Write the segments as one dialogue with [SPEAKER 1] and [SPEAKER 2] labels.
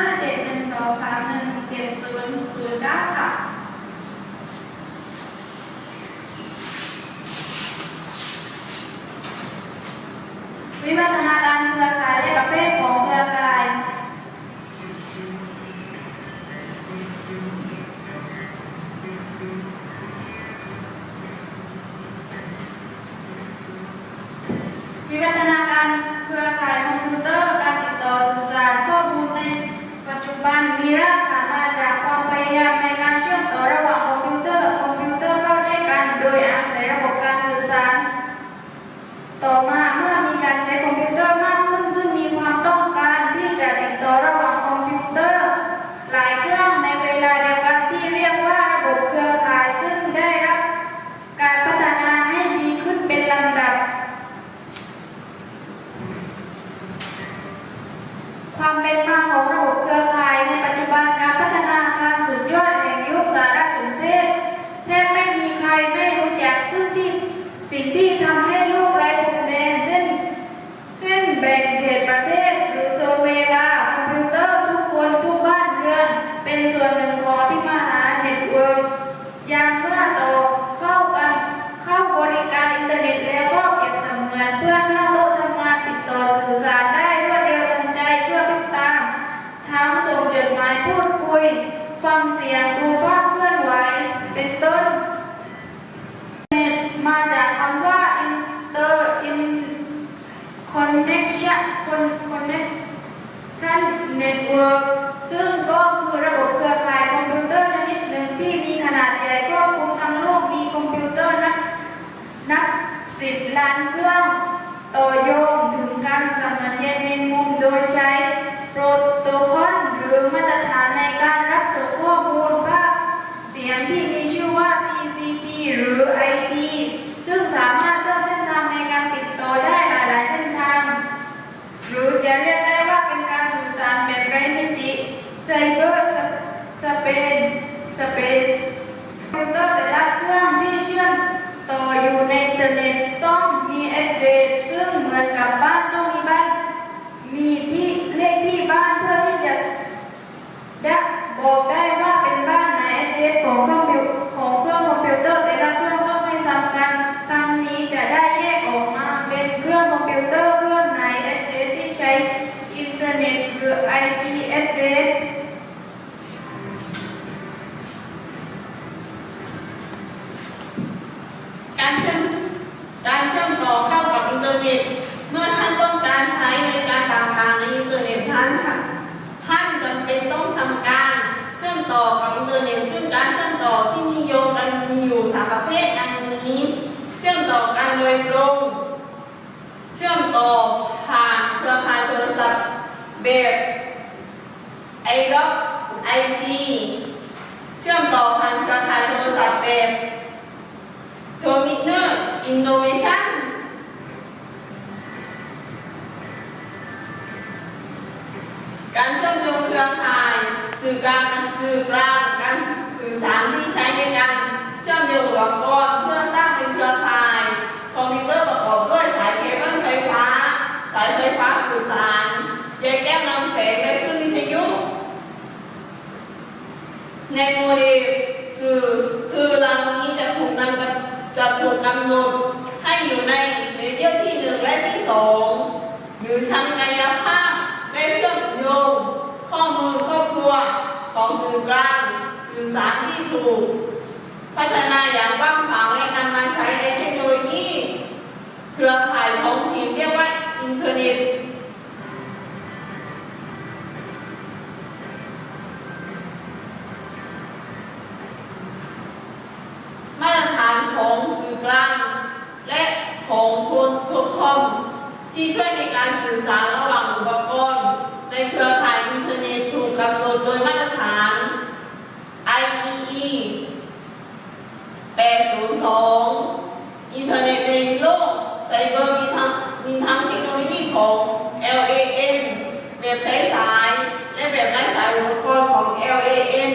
[SPEAKER 1] 5 7 1 2 3 1 7 0 0 9 connection connection network ซึ่งก็คือระบบเครือข่ายคอมพิวเตอร์ชนิดหนึ่งที่มีขนาดใหญ่ครอบคลุมทั้งโลกมีคอมพิวเตอร์นับนับสิบล้านเครื่องต่อโยงถึงการสัมพันธ์ในมุมโดยใช้โปรโตคอลหรือมาตรฐานในการรับส่งข้อมูลภาพเสียงที่มีชื่อว่า TCP หรือ IP ซึ่งสามารถเลือกเส้นทางในการติดต่อได้หลาย ๆ เส้นทาง หรือจะเรียกได้ว่าเป็นการสื่อสารแบบไร้มิติไซเบอร์สเปนสเปนคอมพิวเตอร์แต่ละเครื่องที่เชื่อมต่ออยู่ในอินเทอร์เน็ตต้องมี address ซึ่งเหมือนกับบ้านต้องมีบ้าน มีที่เลขที่บ้านเพื่อที่จะ ได้บอกได้ว่าเป็นบ้านไหนแอดเดรสของเครื่องพิวของเครื่องคอมพิวเตอร์แต่ละเครื่องก็ไม่ซ้ำกันทั้งนี้จะได้แยกออกมาเป็นเครื่องคอมพิวเตอร์เครื่องไหนแอดเดรสที่ใช้อินเทอร์เน็ตหรือ IP address
[SPEAKER 2] การเชื่อมการเชื่อมต่อเข้ากับอินเทอร์เน็ต เมื่อท่านต้องการใช้บริการต่างๆในอินเทอร์เน็ต ท่านจำเป็นต้องทำการเชื่อมต่อกับอินเทอร์เน็ตซึ่งการเชื่อมต่อที่นิยมกันมีอยู่สามประเภทดังนี้ เชื่อมต่อกันโดยตรงเชื่อมต่อผ่านเครือข่ายโทรศัพท์แบบไอล็อกไอพีเชื่อมต่อผ่านเครือข่ายโทรศัพท์แบบโทมิเนอร์อินโนเวชั่น การเชื่อมโยงเครือข่าย สื่อกลางสื่อกลางการสื่อสารที่ใช้ในการเชื่อมโยงอุปกรณ์เพื่อสร้างเป็นเครือข่ายคอมพิวเตอร์ประกอบด้วยสายเคเบิลไฟฟ้า สายไฟฟ้าสื่อสารใยแก้วนำแสงและคลื่นวิทยุ ในโมเดลสื่อสื่อเหล่านี้จะถูกนำจะถูกกำหนดให้อยู่ในเลเยอร์ที่หนึ่งและที่สองหรือชั้นกายภาพ เชื่อมโยงข้อมูลครอบครัวของสื่อกลาง สื่อสารที่ถูก พัฒนาอย่างกว้างขวางและนำมาใช้ในเทคโนโลยีเครือข่ายของทีมเรียกว่าอินเทอร์เน็ตมาตรฐานของสื่อกลาง และของโทรโทรคอมที่ช่วยในการสื่อสารระหว่างอุปกรณ์ ในเครือข่ายอินเทอร์เน็ตถูกกำหนดโดยมาตรฐาน IEE 802 อินเทอร์เน็ตในโลกไซเบอร์มีทั้งมีทั้งเทคโนโลยีของ LAN แบบใช้สาย และแบบไร้สายอุปกรณ์ของ LAN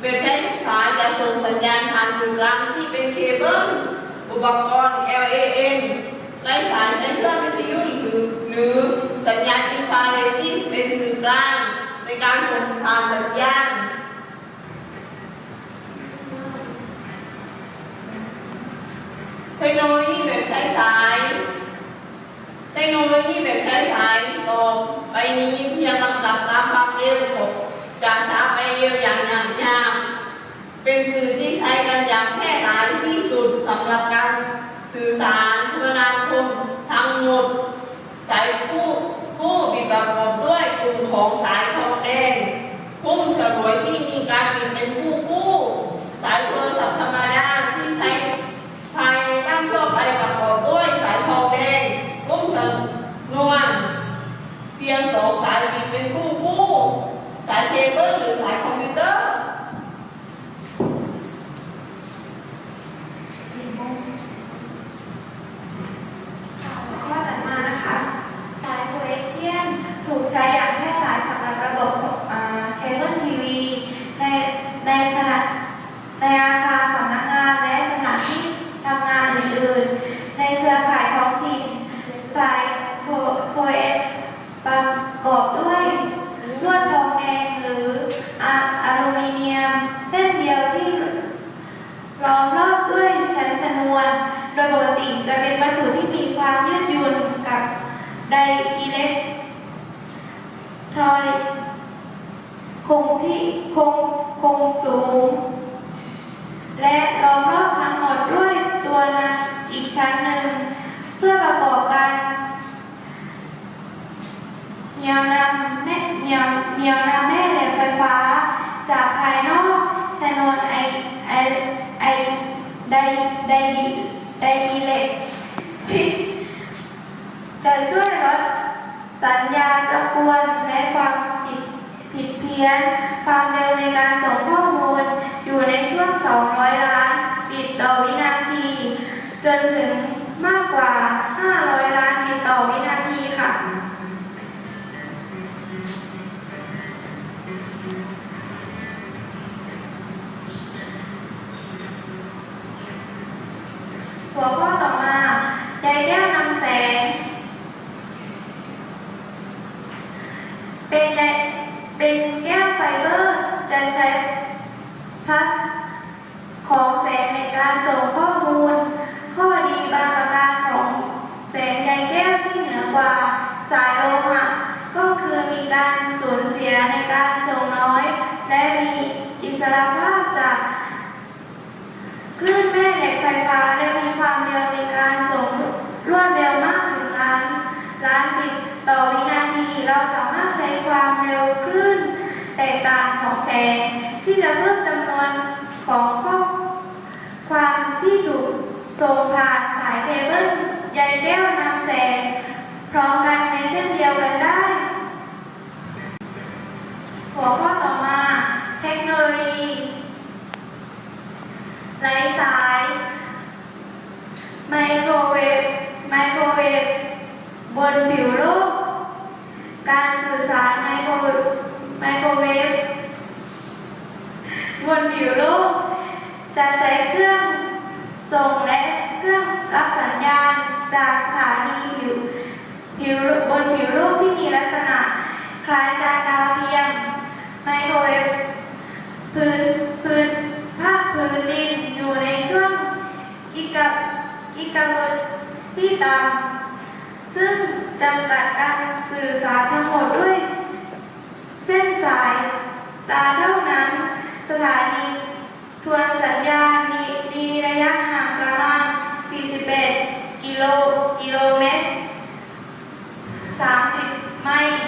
[SPEAKER 2] แบบใช้สายจะส่งสัญญาณผ่านสื่อกลางที่เป็นเคเบิลอุปกรณ์ LAN ไร้สายใช้เครื่องวิทยุหรือหรือสัญญาณอินฟราเรดที่เป็นสื่อกลางในการส่งผ่านสัญญาณ ทคโนโลยีแบบใช้สาย เทคโนโลยีแบบใช้สายต่อไปนี้เพียงลำดับตามความเร็วของจากช้าไปเร็วอย่างหยาบยาเป็นสื่อที่ใช้กันอย่างแพร่หลายที่สุดสำหรับการสื่อสารคมนาคมทั้งหมด สายผู้ผู้บิดประกอบด้วยกลุ่มของสายทองแดงพุ่มฉลวยที่มีการบิดเป็นผู้ผู้สายโทรศัพท์ธรรมดาที่ใช้ ภายในบ้านทั่วไปประกอบด้วยสายทองแดงลุ่มสนวนเพียงสองสายบิดเป็นคู่คู่สายเคเบิลหรือสายคอมพิวเตอร์
[SPEAKER 3] ข้อต่อมานะคะ สายโคเอเชียนถูกใช้อย่างแพร่หลายสำหรับระบบเคเบิลทีวีในในขณะในอาคารสำนักงานและสถานที่ทำงานอื่นๆ ในเครือข่ายท้องถิ่น สายโคโคเอประกอบด้วยลวดทองแดงหรืออะอลูมิเนียม เส้นเดียวที่ ล้อมรอบด้วยชั้นชนวน โดยปกติจะเป็นวัตถุที่มีความยืดหยุ่นกับไดอิเล็ก อนิกส์คงที่คงคงสูง และล้อมรอบทั้งหมดด้วยตัวนั้นอีกชั้นหนึ่ง เพื่อประกอบการเหนี่ยวนำแม่เหนี่ยวเหนี่ยวนำแม่เหล็กไฟฟ้า จากภายนอกชนวนไอไอไอไดไดไดอิเล็กที่จะช่วย สัญญาณรบกวนและความผิดผิดเพี้ยน ความเร็วในการส่งข้อมูล อยู่ในช่วง 200 ล้านบิตต่อวินาที จนถึงมากกว่า 500 ล้านบิตต่อวินาทีค่ะ หัวข้อต่อมาใยแก้วนำแสง เป็นใยเป็นแก้วไฟเบอร์ จะใช้พลาสของแสงในการส่งข้อมูล ข้อดีบางประการของแสงใยแก้วที่เหนือกว่าสายโลหะก็คือมีการสูญเสียในการส่งน้อย และมี อิสรภาพจากคลื่นแม่เหล็กไฟฟ้าได้มีความเร็วในการส่งรวดเร็วมากถึงล้านล้านบิตต่อวินาที เราสามารถใช้ความเร็วคลื่นแตกต่างของแสง ที่จะเพิ่มจำนวนของข้อความที่ถูกส่งผ่านสายเคเบิลใยแก้วนำแสงพร้อมกันในเส้นเดียวกันได้ หัวข้อต่อมา เทคโนโลยี ไร้สาย ไมโครเวฟ ไมโครเวฟ บนผิวโลก การสื่อสารไมโครไมโครเวฟ บนผิวโลก จะใช้เครื่องส่งและเครื่องรับสัญญาณ จากสถานีผิวผิวบนผิวโลกที่มีลักษณะ คล้ายจานดาวเทียมไมโครเวฟพื้นพื้นภาคพื้นดินอยู่ในช่วงกิกะกิกะเบิร์ที่ต่ำซึ่งจำกัดการสื่อสารทั้งหมดด้วย เส้นสายตาเท่านั้น สถานีทวนสัญญาณมีมีระยะห่างประมาณ 41 กิโลกิโลเมตร 30 ไมล์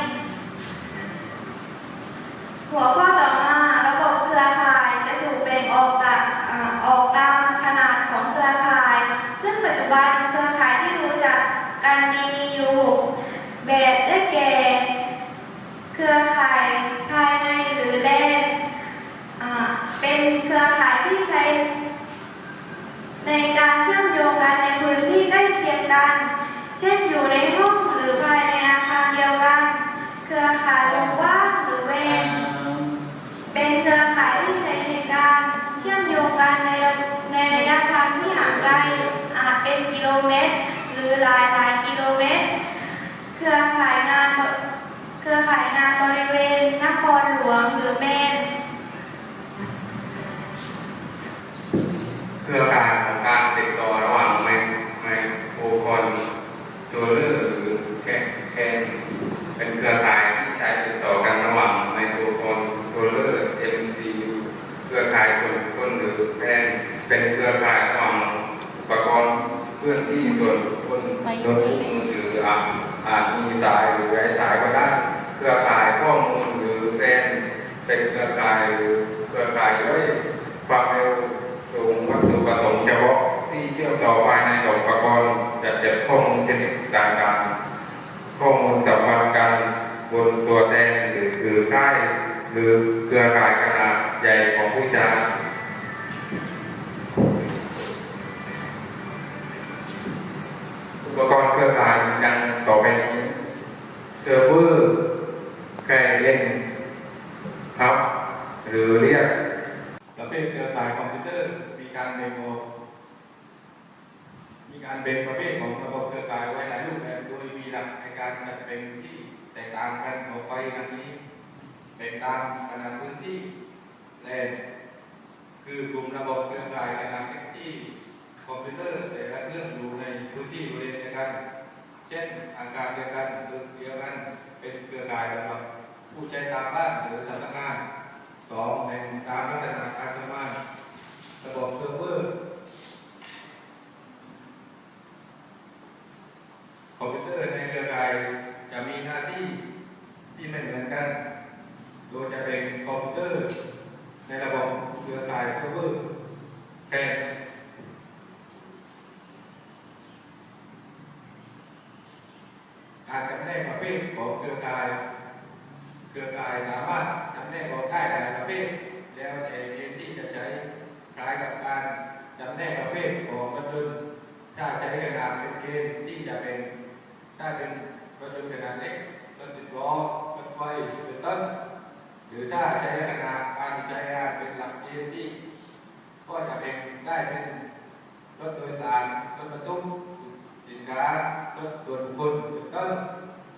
[SPEAKER 3] หัวข้อต่อมาระบบเครือข่ายจะถูกแบ่งออกจากอ่าออกตามขนาดของเครือข่าย ซึ่งปั จุบันเครือข่ายที่รู้จักกันดีมีอยู่แบบได้แก่ เครือข่ายภายในหรือแดนอ่าเป็นเครือข่ายที่ใช้ ในการเชื่อมโยงกันในพื้นที่ใกล้เคียงกัน เช่นอยู่ในห้องหรือภายในอาคารเดียวกัน เครือข่ายวงกว้างหรือเวน เป็นเครือข่ายที่ใช้ในการเชื่อมโยงกันในระในระยะทางที่ห่างไกลอาจ เมตรหรือรือหลายหลายกิโลเมตร เครือข่ายงานบเครือข่ายงานบริเวณนครหลวงหรือเมน
[SPEAKER 4] เครือข่ายของการติดต่อระหว่างไมไมโครโฟนตัวเลือกหรือแค่แค่เป็นเครือข่ายที่ใช้ติดต่อกันระหว่างไมโครโฟนตัวเลือก MCU เครือข่ายส่วนบุคคลหรือแทนเป็นเครือข่ายระหว่างอุปกรณ์ เคลื่อนที่ส่วนบุคคลโน้ตบุ๊กมือถืออาจอาจมีสายหรือไร้สายก็ได้เครือข่ายข้อมูลหรือแทนเป็นเครือข่ายหรือเครือข่ายย่อยความเร็วสูงวัตถุประสงค์เฉพาะที่เชื่อมต่อภายในอุปกรณ์จัดเก็บข้อมูลชนิดต่างๆข้อมูลสัมพันธ์กันบนตัวแทนหรือคือค่ายหรือเครือข่ายขนาดใหญ่ของผู้ใช้อุปกรณ์เครือข่ายมีดังต่อไปนี้เซิร์ฟเวอร์แคลเล่นครับ หรือเรียก ประเภทเครือข่ายคอมพิวเตอร์มีการแบ่งออกมีการแบ่งประเภทของระบบเครือข่ายไว้หลายรูปแบบโดยมีหลักในการจัดเป็นที่แตกต่างกันออกไปดังนี้ แบ่งตามขนาดพื้นที่และคือกลุ่มระบบเครือข่ายขนาดที่คอมพิวเตอร์แต่ละเครื่องอยู่ในพื้นที่บริเวณเดียวกัน เช่นอาคารเดียวกันตึกเดียวกันเป็นเครือข่ายสำหรับผู้ใช้ตามบ้านหรือสำนักงานสองแบ่งตามลักษณะการทำงานระบบเซิร์ฟเวอร์คอมพิวเตอร์ในเครือข่ายจะมีหน้าที่ที่ไม่เหมือนกัน โดยจะเป็นคอมพิวเตอร์ ในระบบเครือข่ายเซิร์ฟเวอร์แทนการจำแนกประเภทของเครือข่าย เครือข่ายสามารถจำแนกออกได้หลายประเภท แล้วแต่เกณฑ์ที่จะใช้คล้ายกับการจำแนกประเภทของรถยนต์ถ้าใช้ขนาดเป็นเกณฑ์ที่จะเป็น ถ้าเป็นรถยนต์ขนาดเล็กรถสิบล้อรถไฟเป็นต้น หรือถ้าใช้ขนาดการใช้งานเป็นหลักเกณฑ์ที่ก็จะเป็นได้เป็นรถโดยสารรถบรรทุกสินค้ารถส่วนบุคคลเป็นต้น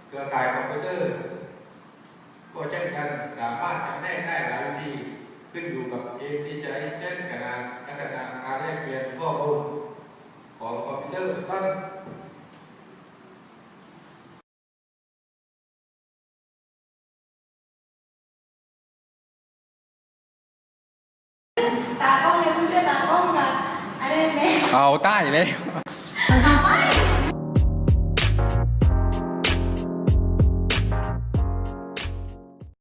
[SPEAKER 4] เครือข่ายคอมพิวเตอร์ก็เช่นกันสามารถจำแนกได้หลายวิธีขึ้นอยู่กับเองที่ใช้เช่นขนาดขนาดการแลกเปลี่ยนข้อมูลของคอมพิวเตอร์เป็นต้น
[SPEAKER 3] ตากล้อง เอาไหม
[SPEAKER 5] เอาใต้เลย